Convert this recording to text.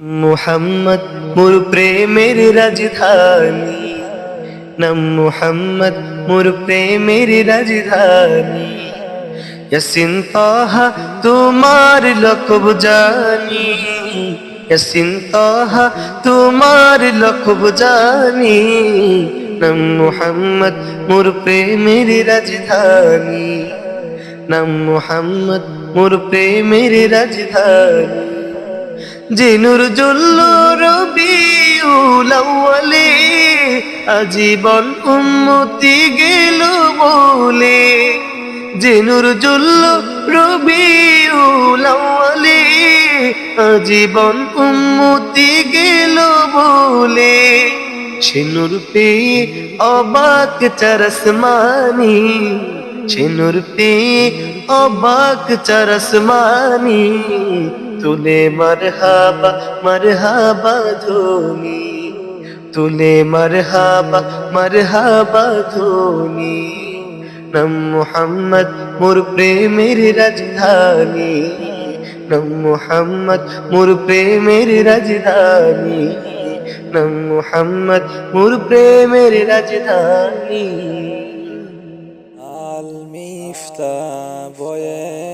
মুহাম্মদ মোর প্রেমের রাজধানী নাম মুহাম্মদ মোর প্রেমের রাজধানী ইয়াসিন তাহা তোমার লকব জানি ইয়াসিন তাহা তোমার লকব জানি নাম মুহাম্মদ মোর প্রেমের রাজধানী নাম মুহাম্মদ মোর প্রেমের রাজধানী জিনুর জুল্ল রবিউল আউয়ালে, আজীবন উম্মতি গেল বলে। জিনুর জুল্ল রবিউল আউয়ালে, আজীবন উম্মতি গেল বলে। সিনুর পেয়ে অবাক চরসমানি সিনুর পেয়ে অবাক চরসমানি তুলে মারহাবা মারহাবা ধ্বনি তুলে মারহাবা মারহাবা ধ্বনি নাম মোহাম্মদ মোর প্রেমের রাজধানী। নাম মোহাম্মদ মোর প্রেমের রাজধানী। নাম মোহাম্মদ মোর প্রেমের রাজধানী। আল মিফতা বয়ে